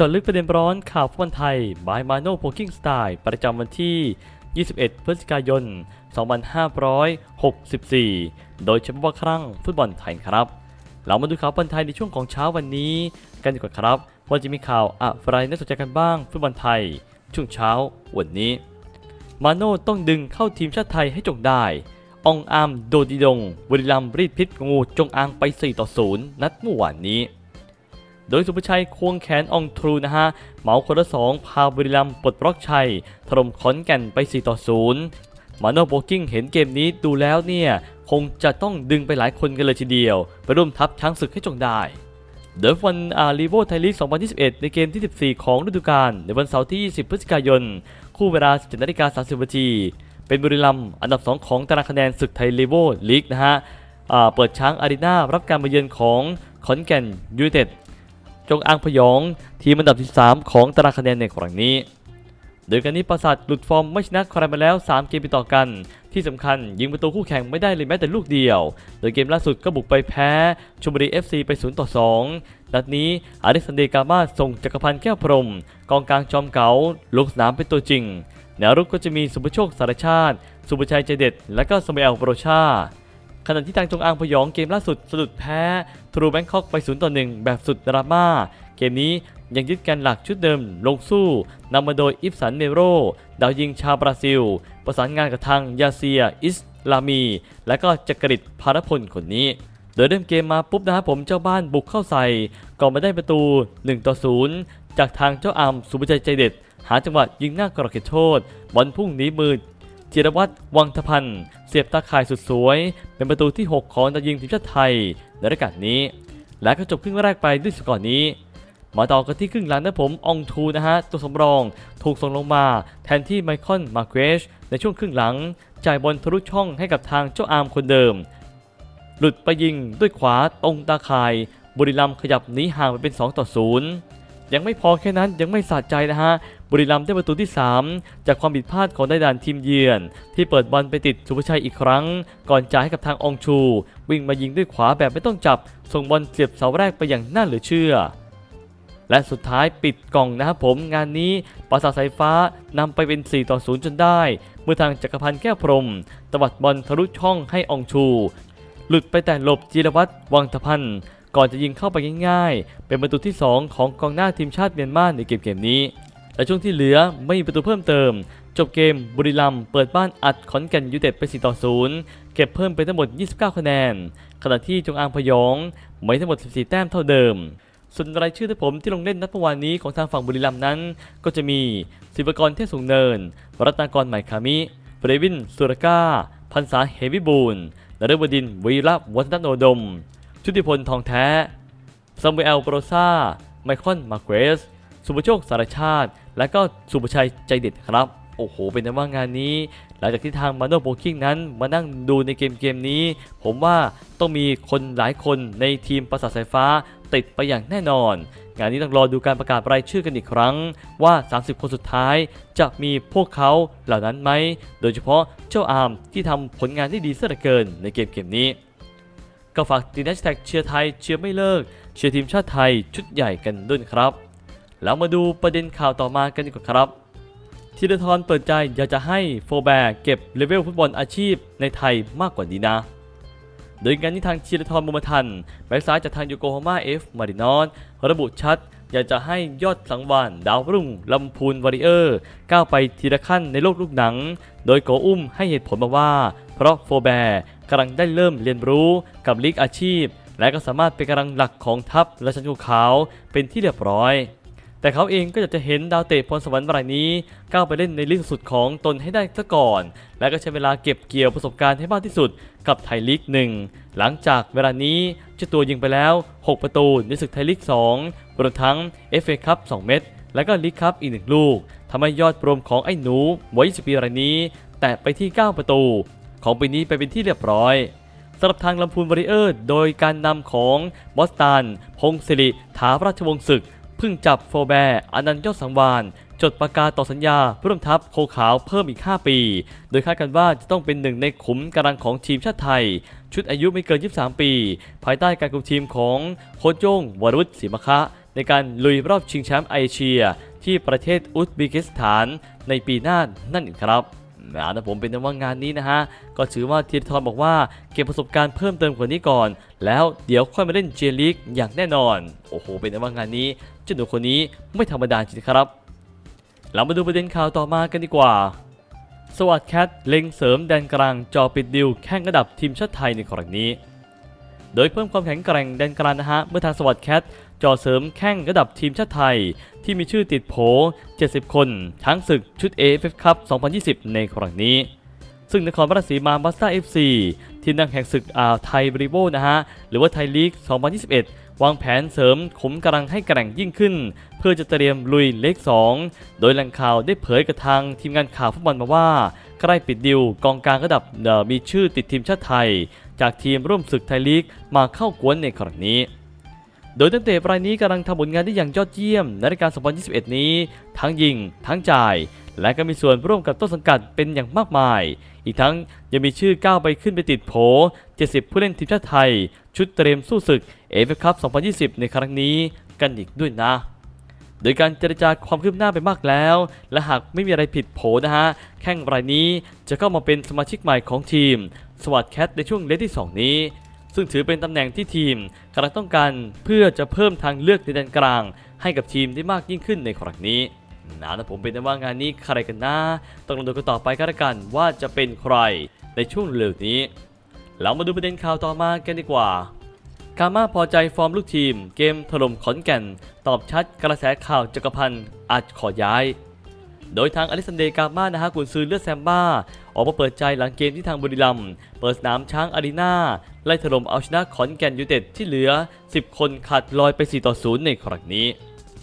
จาะลึกประเด็นร้อนข่าวฟุตบอลไทย บายมาโนโพกิ้งสไตล์ ประจำวันที่ 21 พฤศจิกายน 2564 โดยเฉพาะครั้งฟุตบอลไทยครับ เรามาดูข่าวฟุตบอลไทยในช่วงของเช้าวันนี้ กันดีกว่าครับว่าจะมีข่าวอะไรน่าสนใจกันบ้างฟุตบอลไทย ช่วงเช้าวันนี้ มาโน่ต้องดึงเข้าทีมชาติไทยให้จงได้อองอามโดดิดงบุรีรัมรีดพิษงูจงอางไป 4 ต่อ 0 นัดเมื่อวานนี้ โดยสุภชัยควงแขนองทรูนะฮะเหมาคนละสองพาบุรีรัมปลดบล็อกชัยถล่มขอนแก่นไป4ต่อ0มาโนโบกิ้งเห็นเกมนี้ดูแล้วเนี่ยคงจะต้องดึงไปหลายคนกันเลยทีเดียว ไปร่วมทัพช้างศึกให้จงได้เดฟวันอารีโวไทยลีก 2021 ในเกมที่ 14 ของฤดูกาลในวันเสาร์ที่ 20 พฤศจิกายน คู่เวลา 17นาฬิกา30นาทีเป็นบุรีรัมย์อันดับ 2 ของตารางคะแนนศึกไทยลีโวลีกนะฮะเปิดช้างอารีนารับการมาเยือนของขอนแก่นยูไนเต็ด จงอางพยอง ทีมอันดับที่ 3 ของตารางคะแนนในครั้งนี้ โดยการนี้ปราสาทหลุดฟอร์มไม่ชนะใครมาแล้ว 3 เกมติดต่อกัน ที่สำคัญยิงประตูคู่แข่งไม่ได้เลยแม้แต่ลูกเดียว โดยเกมล่าสุดก็บุกไปแพ้ชลบุรี FC ไป0ต่อ2นัดนี้อเล็กซานเดกามาส่งจักรพันธ์แก้วพรม กองกลางจอมเก๋าลงสนามเป็นตัวจริงแนวรุกก็จะมีสุภโชคสารชาติ สุภชัยใจเด็ด และก็สมัยเอลโปรชา ขณะที่ทางจงอางพยองเกมล่าสุดสะดุดแพ้ทรูแบงคอกไป0ต่อ1แบบสุดดราม่า เกมนี้ยังยึดกันหลักชุดเดิมลงสู้นำมาโดยอิฟสันเมโร ดาวยิงชาวบราซิล ประสานงานกับทางยาเซีย อิสลามี และก็จักริดพารพลคนนี้ โดยเริ่มเกมมาปุ๊บนะครับผมเจ้าบ้านบุกเข้าใส่ก่อนมาได้ประตู1ต่อ0จากทางเจ้าอามสุภชัยใจเด็ด หาจังหวะยิงหน้ากรอบเขตโทษบอลพุ่งหนีมือ จิรวัตรวังทพันธ์เสียบตาข่ายสุดสวย เป็นประตูที่ 6 ของดายิงทีมชาติไทยในรายการนี้ และก็จบครึ่งแรกไปด้วยสกอร์นี้ มาต่อกันที่ครึ่งหลังนะผมอองทูนะฮะ ตัวสำรองถูกส่งลงมาแทนที่ไมคอนมาเกชในช่วงครึ่งหลัง จ่ายบอลทะลุช่องให้กับทางเจ้าอาร์มคนเดิม หลุดไปยิงด้วยขวาตรงตาข่าย บุรีรัมขยับหนีห่างไปเป็น 2 ต่อ 0 ยังไม่พอแค่นั้นยังไม่สะใจนะฮะ บุรีรัมย์ได้ประตูที่ 3 จากความผิดพลาดของได้ดานทีมเยือน ที่เปิดบอลไปติดสุภชัยอีกครั้ง ก่อนจ่ายให้กับทางองชู วิ่งมายิงด้วยขวาแบบไม่ต้องจับ ส่งบอลเสียบเสาแรกไปอย่างน่าเหลือเชื่อ และสุดท้ายปิดกล่องนะครับผมงานนี้ปราสาทสายฟ้านำไปเป็น 4 ต่อ 0 จนได้ เมื่อทางจักรพันธ์แก้วพรมตวัดบอลทะลุช่องให้อองชู หลุดไปแต่หลบจิรวัตรวังทพันธ์ก่อนจะยิงเข้าไปง่ายๆ เป็นประตูที่ 2 ของกองหน้าทีมชาติเมียนมาในเกมเกมนี้ และช่วงที่เหลือไม่มีประตูเพิ่มเติม จบเกมบุรีรัมย์เปิดบ้านอัดขอนแก่นยูเต็ดไป 4 ต่อ 0 เก็บเพิ่มไปทั้งหมด 29 คะแนน ขณะที่จงอางพยองไม่ทั้งหมด 14 แต้มเท่าเดิม ส่วนรายชื่อที่ผมที่ลงเล่นนัดเมื่อวานนี้ของทางฝั่งบุรีรัมย์นั้น ก็จะมีศิวกรเทพสูงเนิน รัตนากรใหม่คามิเฟรวินสุรก้าพันษาเฮวิบูลนฤบดินวีระวัฒนโนดม ชุติพลทองแท้ซามูเอลโปรซาไมคอนมาเกรส สุภโชคสารชาติ และก็สุภชัยใจเด็ดครับ โอ้โห เป็นแต่ว่างานนี้ หลังจากที่ทางมาโนโบคิงนั้นมานั่งดูในเกมเกมนี้ ผมว่าต้องมีคนหลายคนในทีมประสาทสายฟ้าติดไปอย่างแน่นอน งานนี้ต้องรอดูการประกาศรายชื่อกันอีกครั้งว่า 30 คนสุดท้ายจะมีพวกเขาเหล่านั้นไหม โดยเฉพาะเจ้าอาร์มที่ทำผลงานได้ดีเสียเหลือเกินในเกมเกมนี้ก็ฝากติดแฮชแท็กเชียร์ไทยเชียร์ไม่เลิก เชียร์ทีมชาติไทยชุดใหญ่กันด้วยครับ แล้วมาดูประเด็นข่าวต่อมากันดีกว่าครับธีรทรเปิดใจอยากจะให้โฟแบร์เก็บเลเวลฟุตบอลอาชีพในไทยมากกว่านี้นะ โดยงานนี้ทางธีรทรบุมทันแบ็กซ้ายจากทางโยโกฮาม่าเอฟมารินอสระบุชัด อยากจะให้ยอดสังวานดาวรุ่งลำพูนวอริเออร์ ก้าวไปทีละขั้นในโลกลูกหนัง โดยโกอุ้มให้เหตุผลมาว่า เพราะโฟแบร์กำลังได้เริ่มเรียนรู้กับลีกอาชีพ และก็สามารถเป็นกำลังหลักของทัพและชันชูขาวเป็นที่เรียบร้อย แต่เขาเองก็อยากจะเห็นดาวเตะพรสวรรค์รายนี้ก้าวไปเล่นในลีกสุดของตนให้ได้ซะก่อน และก็ใช้เวลาเก็บเกี่ยวประสบการณ์ให้มากที่สุดกับไทยลีกหนึ่งหลังจากเวลานี้เจ้าตัวยิงไปแล้ว 6 ประตูในศึกไทยลีก2รวมทั้ง FA คัพ2เม็ดและก็ลีกคัพอีกหนึ่งลูกทำให้ยอดรวมของไอ้หนูวัย 20 ปีรายนี้ แตะไปที่ 9 ประตู ของปีนี้ไปเป็นที่เรียบร้อยสำหรับทางลำพูนวอริเออร์ โดยการนำของบอสตันพงศิริถาราชวงศ์ศึก พิ่งจับโฟแบร์อนันต์ยอดสังวานจดประกาศต่อสัญญาเพื่อร่วมทัพโคขาวเพิ่มอีก 5 ปี โดยคาดกันว่าจะต้องเป็นหนึ่งในขุมกำลังของทีมชาติไทย ชุดอายุไม่เกิน 23 ปี ภายใต้การคุมทีมของโค้ชโย่งวรวุฒิศรีมะคะ ในการลุยรอบชิงแชมป์เอเชีย ที่ประเทศอุซเบกิสถานในปีหน้านั่นเองครับ นะนะผมเป็นแต่ว่างานนี้นะฮะ ก็ถือว่าธีรทรบอกว่าเก็บประสบการณ์เพิ่มเติมกว่านี้ก่อน แล้วเดี๋ยวค่อยมาเล่นเจลิกอย่างแน่นอน โอ้โห เป็นแต่ว่างานนี้เจ้าหนุ่มคนนี้ไม่ธรรมดาจริงครับ เรามาดูประเด็นข่าวต่อมากันดีกว่า สวัสดแคทเล็งเสริมแดนกลางจอปิดดิวแข่งระดับทีมชาติไทยในครั้งนี้ โดยเพิ่มความแข็งแกร่งแดนกลางนะฮะเมื่อทางสวัสดแคทจอเสริมแข้งระดับทีมชาติไทย ที่มีชื่อติดโผ 70 คนทั้งศึกชุด AFF Cup 2020 ในครั้งนี้ ซึ่งนครราชสีมาบัสต้า FC ทีมนักแข่งศึกอ่าวไทยบริโวนะฮะ หรือว่าไทยลีก 2021 วางแผนเสริมขมกำลังให้แกร่งยิ่งขึ้น เพื่อจะเตรียมลุยเลข2 โดยแหล่งข่าวได้เผยกับทางทีมงานข่าวฟุตบอลมาว่าใกล้ปิดดิวกองกลางระดับเอ่อมีชื่อติดทีมชาติไทย จากทีมร่วมศึกไทยลีกมาเข้ากวนในครั้งนี้ โดยตั้งแต่รายนี้กำลังทำผลงานได้อย่างยอดเยี่ยมในรายการ2021 นี้ ทั้งยิง ทั้งจ่าย และก็มีส่วนร่วมกับต้นสังกัดเป็นอย่างมากมาย อีกทั้งยังมีชื่อก้าวไปขึ้นไปติดโผ 70 ผู้เล่นทีมชาติไทย ชุดเตรียมสู้ศึกเอฟเอคัพ 2020 ในครั้งนี้กันอีกด้วยนะโดยการเจรจาความคืบหน้าไปมากแล้ว และหากไม่มีอะไรผิดโผนะฮะ แข่งรายนี้จะเข้ามาเป็นสมาชิกใหม่ของทีม สวัสดแคทในช่วงเลทที่ 2 นี้ ซึ่งถือเป็นตำแหน่งที่ทีมกำลังต้องการเพื่อจะเพิ่มทางเลือกในแดนกลาง ให้กับทีมได้มากยิ่งขึ้นในครั้งนี้นะแต่ผมเป็นแต่ว่างานนี้ใครกันนะต้องลองดูกันต่อไปก็แล้วกันว่าจะเป็นใครในช่วงเร็วนี้ เรามาดูประเด็นข่าวต่อมากันดีกว่า กามาพอใจฟอร์มลูกทีม เกมถล่มขอนแก่น ตอบชัดกระแสข่าวจักรพันธ์อาจขอย้าย โดยทางอลิสันเดย์กามานะฮะกุนซือเลือดแซมบ้า ออกมาเปิดใจหลังเกมที่ทางบุรีรัมย์เปิดสนามช้างอารีนา ไล่ถล่มเอาชนะขอนแก่นยูเต็ดที่เหลือ 10 คนขาดลอยไป 4 ต่อ 0 ในครั้งนี้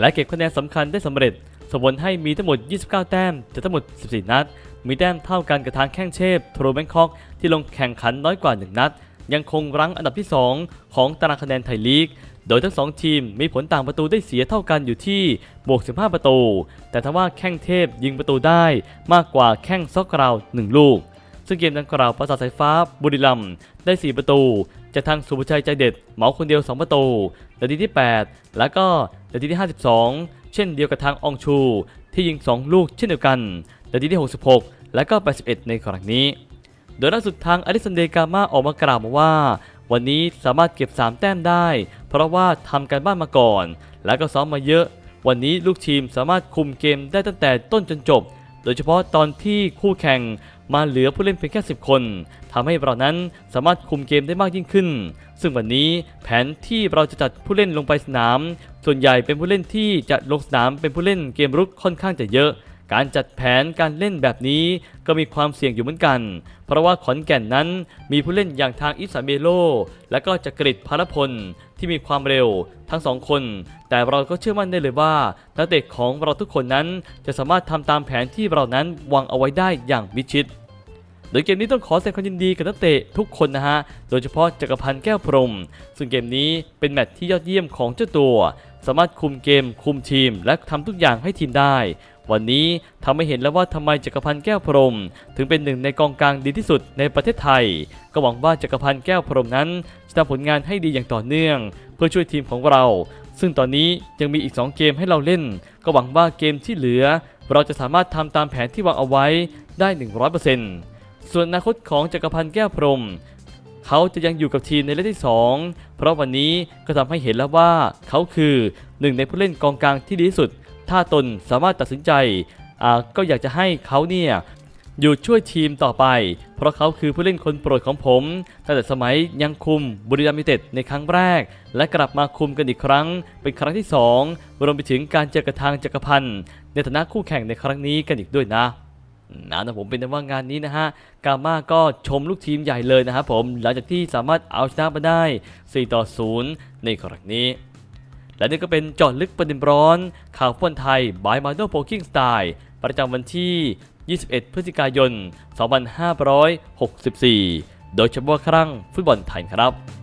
และเก็บคะแนนสำคัญได้สำเร็จส่งผลให้มีทั้งหมด 29 แต้มจากทั้งหมด 14 นัด มีแต้มเท่ากันกับทางแข้งเทพโทรแบงคอกที่ลงแข่งขันน้อยกว่า 1 นัด ยังคงรั้งอันดับที่ 2 ของตารางคะแนนไทยลีก โดยทั้ง 2 ทีมมีผลต่างประตูได้เสียเท่ากันอยู่ที่บวก 15 ประตู แต่ทว่าแข้งเทพยิงประตูได้มากกว่าแข้งซอกกราว 1 ลูก ซึ่งเกมดังกล่าวประสาทสายฟ้าบุรีรัมย์ได้ 4 ประตู จากทางสุภชัยใจเด็ดเหมาคนเดียว 2 ประตูนาทีที่ 8 แล้วก็นาทีที่ 52 เช่นเดียวกับทางองชู ที่ยิง 2 ลูกเช่นเดียวกันนาทีที่ 66 และก็ 81 ในครั้งนี้ โดยล่าสุดทางอลิสันเดย์กามาออกมากล่าวมาว่า วันนี้สามารถเก็บ 3 แต้มได้ เพราะว่าทำการบ้านมาก่อน แล้วก็ซ้อมมาเยอะ วันนี้ลูกทีมสามารถคุมเกมได้ตั้งแต่ต้นจนจบ โดยเฉพาะตอนที่คู่แข่ง มาเหลือผู้เล่นเพียงแค่ 10 คนทำให้เรานั้นสามารถคุมเกมได้มากยิ่งขึ้น ซึ่งวันนี้แผนที่เราจะจัดผู้เล่นลงไปสนาม ส่วนใหญ่เป็นผู้เล่นที่จะลงสนามเป็นผู้เล่นเกมรุกค่อนข้างจะเยอะการจัดแผนการเล่นแบบนี้ก็มีความเสี่ยงอยู่เหมือนกัน เพราะว่าขอนแก่นนั้นมีผู้เล่นอย่างทางอิสาเมโล และก็จักริดพารพลที่มีความเร็วทั้งสองคน แต่เราก็เชื่อมั่นได้เลยว่านักเตะของเราทุกคนนั้นจะสามารถทำตามแผนที่เรานั้นวางเอาไว้ได้อย่างมิชิด โดยเกมนี้ต้องขอแสดงความยินดีกับนักเตะทุกคนนะฮะ โดยเฉพาะจักรพันธ์แก้วพรหมซึ่งเกมนี้เป็นแมตช์ที่ยอดเยี่ยมของเจ้าตัว สามารถคุมเกม คุมทีม และทำทุกอย่างให้ทีมได้ วันนี้ทำให้เห็นแล้วว่าทำไมจักรพันธ์แก้วพรหมถึงเป็นหนึ่งในกองกลางดีที่สุดในประเทศไทย ก็หวังว่าจักรพันธ์แก้วพรหมนั้นจะทำผลงานให้ดีอย่างต่อเนื่อง เพื่อช่วยทีมของเรา ซึ่งตอนนี้ยังมีอีก 2 เกมให้เราเล่น ก็หวังว่าเกมที่เหลือ เราจะสามารถทำตามแผนที่วางเอาไว้ได้ 100% ส่วนอนาคตของจักรพันธ์แก้วพรม เขาจะยังอยู่กับทีมในเลขที่ 2 เพราะวันนี้ก็ทำให้เห็นแล้วว่าเขาคือหนึ่งในผู้เล่นกองกลางที่ดีที่สุด ถ้าตนสามารถตัดสินใจก็อยากจะให้เขาเนี่ยอยู่ช่วยทีมต่อไป เพราะเขาคือผู้เล่นคนโปรดของผมตั้งแต่สมัยยังคุมบุรีรัมย์ยูเต็ดในครั้งแรก และกลับมาคุมกันอีกครั้ง เป็นครั้งที่ 2 รวมไปถึงการเจอกับทางจักรพันธ์ในฐานะคู่แข่งในครั้งนี้กันอีกด้วยนะ นะนะผมเป็นแต่ว่างานนี้นะฮะกาม่าก็ชมลูกทีมใหญ่เลยนะครับผมหลังจากที่สามารถเอาชนะมาได้ 4 ต่อ 0 ในครั้งนี้ และนี่ก็เป็นจอดลึกประเด็นร้อน ข่าวฟุตบอลไทยบายมาโนโพกิ้งสไตล์ประจำวันที่ 21 พฤศจิกายน 2564 โดยเฉพาะครั้งฟุตบอลไทยครับ